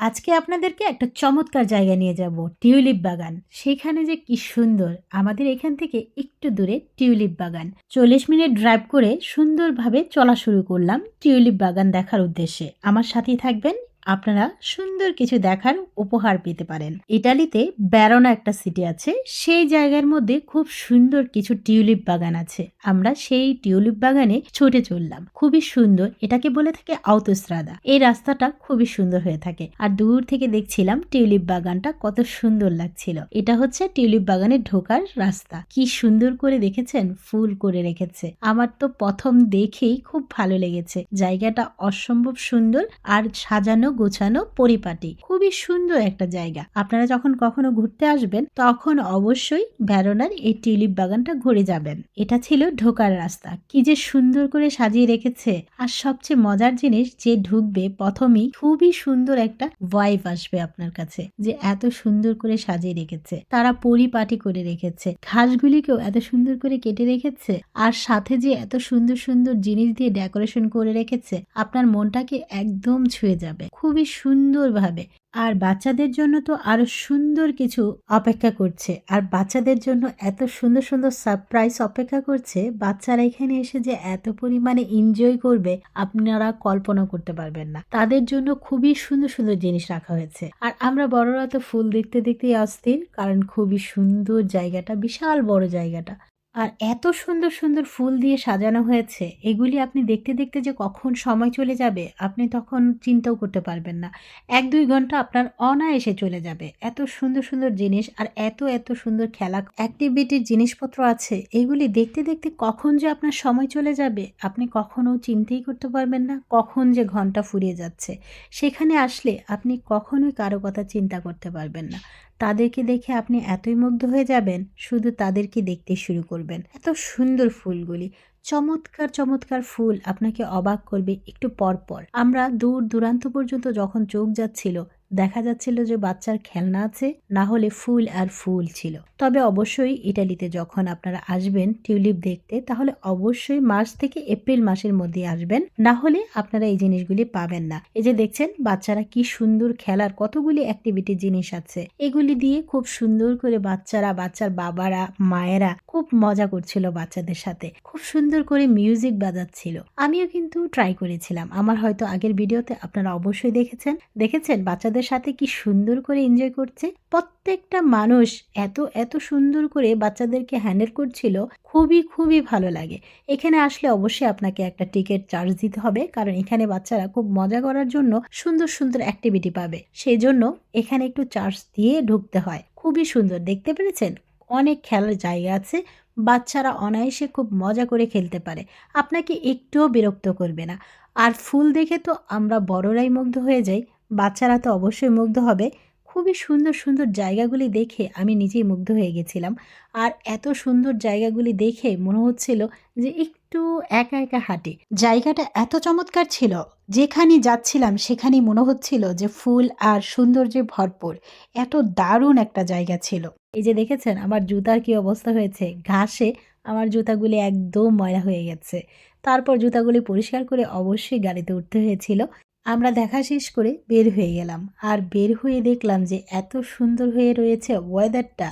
আজকে আপনাদেরকে একটা চমৎকার জায়গা নিয়ে যাব, টিউলিপ বাগান। সেখানে যে কি সুন্দর, আমাদের এখান থেকে একটু দূরে টিউলিপ বাগান। চল্লিশ মিনিট ড্রাইভ করে সুন্দরভাবে চলা শুরু করলাম টিউলিপ বাগান দেখার উদ্দেশ্যে। আমার সাথেই থাকবেন আপনারা সুন্দর কিছু দেখার উপহার পেতে পারেন। ইটালিতে ব্যারোনা একটা সিটি আছে, সেই জায়গার মধ্যে খুব সুন্দর কিছু টিউলিপ বাগান আছে। আমরা সেই টিউলিপ বাগানে ছুটে চললাম। খুবই সুন্দর, এটাকে বলে থাকে আউতস্রাদা এই রাস্তাটা খুবই সুন্দর হয়ে থাকে। আর দূর থেকে দেখছিলাম টিউলিপ বাগানটা কত সুন্দর লাগছিল। এটা হচ্ছে টিউলিপ বাগানে ঢোকার রাস্তা। কি সুন্দর করে দেখেছেন? ফুল করে রেখেছে। আমার তো প্রথম দেখেই খুব ভালো লেগেছে। জায়গাটা অসম্ভব সুন্দর আর সাজানো গোছানো পরিপাটি। খুবই সুন্দর একটা জায়গা। আপনারা যখন কখনো ঘুরতে আসবেন, তখন অবশ্যই ভ্যারোনার এই টিউলিপ বাগানটা ঘুরে যাবেন। এটা ছিল ঢোকার রাস্তা। কি যে সুন্দর করে সাজিয়ে রেখেছে। আর সবচেয়ে মজার জিনিস, যে ঢুকবে প্রথমেই খুবই সুন্দর একটা ভাইব আসবে আপনার কাছে, যে এত সুন্দর করে সাজিয়ে রেখেছে। তারা পরিপাটি করে রেখেছে। ঘাসগুলিকেও এত সুন্দর করে কেটে রেখেছে। আর সাথে যে এত সুন্দর সুন্দর জিনিস দিয়ে ডেকোরেশন করে রেখেছে, আপনার মনটাকে একদম ছুঁয়ে যাবে। খুবই সুন্দরভাবে। আর বাচ্চাদের জন্য তো আরও সুন্দর কিছু অপেক্ষা করছে। আর বাচ্চাদের জন্য এত সুন্দর সুন্দর সারপ্রাইজ অপেক্ষা করছে, বাচ্চারা এখানে এসে যে এত পরিমাণে এনজয় করবে, আপনারা কল্পনা করতে পারবেন না। তাদের জন্য খুবই সুন্দর সুন্দর জিনিস রাখা হয়েছে। আর আমরা বড়রা তো ফুল দেখতে দেখতেই অস্থির, কারণ খুবই সুন্দর জায়গাটা, বিশাল বড় জায়গাটা। আর এত সুন্দর সুন্দর ফুল দিয়ে সাজানো হয়েছে, এগুলি আপনি দেখতে দেখতে যে কখন সময় চলে যাবে, আপনি তখন চিন্তাও করতে পারবেন না। এক, দুই ঘণ্টা আপনার অনায়াসে চলে যাবে। এত সুন্দর সুন্দর জিনিস আর এত এত সুন্দর খেলা অ্যাক্টিভিটির জিনিসপত্র আছে, এগুলি দেখতে দেখতে কখন যে আপনার সময় চলে যাবে, আপনি কখনো চিন্তাই করতে পারবেন না, কখন যে ঘণ্টা ফুরিয়ে যাচ্ছে। সেখানে আসলে আপনি কখনোই কারও কথা চিন্তা করতে পারবেন না। তাদেরকে দেখে আপনি এতই মুগ্ধ হয়ে যাবেন, শুধু তাদেরকে দেখতে শুরু করবেন। এত সুন্দর ফুলগুলি। চমৎকার চমৎকার ফুল। আপনাকে অবাক করবে একটু পর পর আমরা দূর দূরান্ত পর্যন্ত যখন চোখ যাচ্ছিল দেখা যাচ্ছিল যে বাচ্চার খেলনা আছে, না হলে ফুল আর ফুল ছিল। তবে অবশ্যই ইটালিতে যখন আপনারা আসবেন টিউলিপ দেখতে, তাহলে অবশ্যই মার্চ থেকে এপ্রিল মাসের মধ্যে আসবেন। না হলে আপনারা এই জিনিসগুলি পাবেন না। এই যে দেখছেন, বাচ্চারা কি সুন্দর খেলার কতগুলি অ্যাক্টিভিটি জিনিস আছে। এগুলি দিয়ে খুব সুন্দর করে বাচ্চারা, বাচ্চার বাবারা, মায়েরা খুব মজা করছিল বাচ্চাদের সাথে। খুব সুন্দর করে মিউজিক বাজাচ্ছিল। আমিও কিন্তু ট্রাই করেছিলাম। আমার হয়তো আগের ভিডিওতে আপনারা অবশ্যই দেখেছেন। দেখেছেন? বাচ্চাদের সাথে কি সুন্দর করে এনজয় করছে? প্রত্যেকটা মানুষ এত এত সুন্দর করে বাচ্চাদেরকে হ্যান্ডেল করছিল, খুবই খুবই ভালো লাগে। এখানে আসলে অবশ্যই আপনাকে একটা টিকিট চার্জ দিতে হবে, কারণ এখানে বাচ্চারা খুব মজা করার জন্য সুন্দর সুন্দর অ্যাক্টিভিটি পাবে। সেই জন্য এখানে একটু চার্জ দিয়ে ঢুকতে হয়। খুবই সুন্দর, দেখতে পেরেছেন? অনেক খেলার জায়গা আছে, বাচ্চারা অনায়াসে খুব মজা করে খেলতে পারে। আপনাকে একটুও বিরক্ত করবে না। আর ফুল দেখে তো আমরা বড়রাই মুগ্ধ হয়ে যাই। বাচ্চারা তো অবশ্যই মুগ্ধ হবে। খুবই সুন্দর সুন্দর জায়গাগুলি দেখে আমি নিজেই মুগ্ধ হয়ে গেছিলাম। আর এত সুন্দর জায়গাগুলি দেখে মনে হচ্ছিল যে একটু একা একা হাঁটি। জায়গাটা এত চমৎকার ছিল যেখানে যাচ্ছিলাম সেখানেই মনে হচ্ছিল যে ফুল আর সৌন্দর্যে ভরপুর। এত দারুণ একটা জায়গা ছিল। এই যে দেখেছেন, আমার জুতার কি অবস্থা হয়েছে? ঘাসে আমার জুতাগুলি একদম ময়লা হয়ে গেছে। তারপর জুতাগুলি পরিষ্কার করে অবশ্যই গাড়িতে উঠতে হয়েছিল। আমরা দেখা শেষ করে বের হয়ে গেলাম। আর বের হয়ে দেখলাম যে এত সুন্দর হয়ে রয়েছে ওয়েদারটা